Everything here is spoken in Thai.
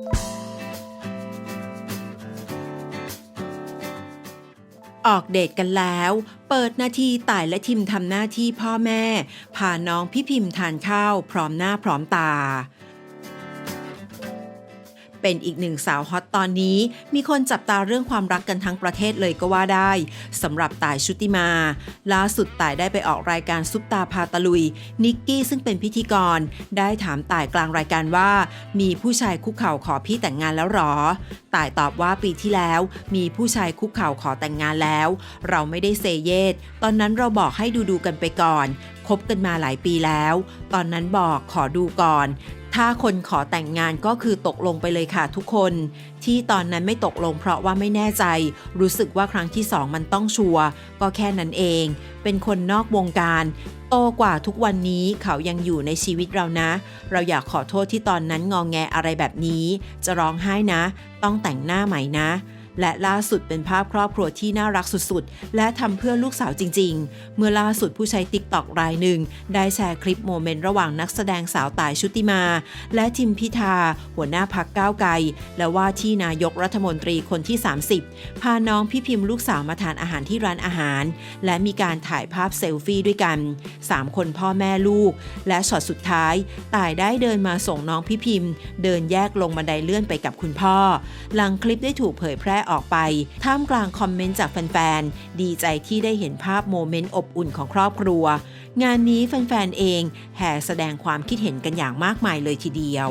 ออกเดทกันแล้ว เปิดนาทีต่ายและทิมทำหน้าที่พ่อแม่ พาน้องพี่พิมพ์ทานข้าวพร้อมหน้าพร้อมตา เป็นอีกหนึ่งสาวฮอตตอนนี้ มีคนจับตาเรื่องความรักกันทั้งประเทศเลยก็ว่าได้สำหรับต่ายชุติมา ล่าสุดต่ายได้ไปออกรายการซุปตาพาตะลุย นิกกี้ซึ่งเป็นพิธีกร ได้ถามต่ายกลางรายการว่า มีผู้ชายคุกเข่าขอพี่แต่งงานแล้วหรอต่ายตอบว่าปีที่แล้ว มีผู้ชายคุกเข่าขอแต่งงานแล้ว เราไม่ได้เซเยตตอนนั้นเราบอกให้ดูดูกันไปก่อนคบกันมาหลายปีแล้ว ตอนนั้นบอกขอดูก่อน ถ้าคนขอแต่งงานก็คือตกลงไปเลยค่ะทุกคน ที่ตอนนั้นไม่ตกลงเพราะว่าไม่แน่ใจ รู้สึกว่าครั้งที่สองมันต้องชัวร์ก็แค่นั้นเอง เป็นคนนอกวงการ โตกว่าทุกวันนี้เขายังอยู่ในชีวิตเรานะ เราอยากขอโทษที่ตอนนั้นงองแงอะไรแบบนี้ จะร้องไห้นะ ต้องแต่งหน้าใหม่นะ และล่าสุดเป็นภาพครอบครัวที่น่ารักสุดๆ และทำเพื่อลูกสาวจริง ๆ เมื่อล่าสุดผู้ใช้ติ๊กต็อกรายหนึ่ง ได้แชร์คลิปโมเมนต์ระหว่างนักแสดงสาวตายชุติมา และทิมพิธา หัวหน้าพักก้าวไกล และว่าที่นายกรัฐมนตรีคนที่ 30 พาน้องพี่พิมพ์ลูกสาวมาทานอาหารที่ร้านอาหาร และมีการถ่ายภาพเซลฟี่ด้วยกัน 3 คนพ่อแม่ลูก และช็อตสุดท้าย ตายได้เดินมาส่งน้องพี่พิมพ์ เดินแยกลงบันไดเลื่อนไปกับคุณพ่อ หลังคลิปได้ถูกเผยแพร่ออกไป ท่ามกลางคอมเมนต์จากแฟนๆ ดีใจที่ได้เห็นภาพโมเมนต์อบอุ่นของครอบครัว งานนี้แฟนๆ เองแห่แสดงความคิดเห็นกันอย่างมากมายเลยทีเดียว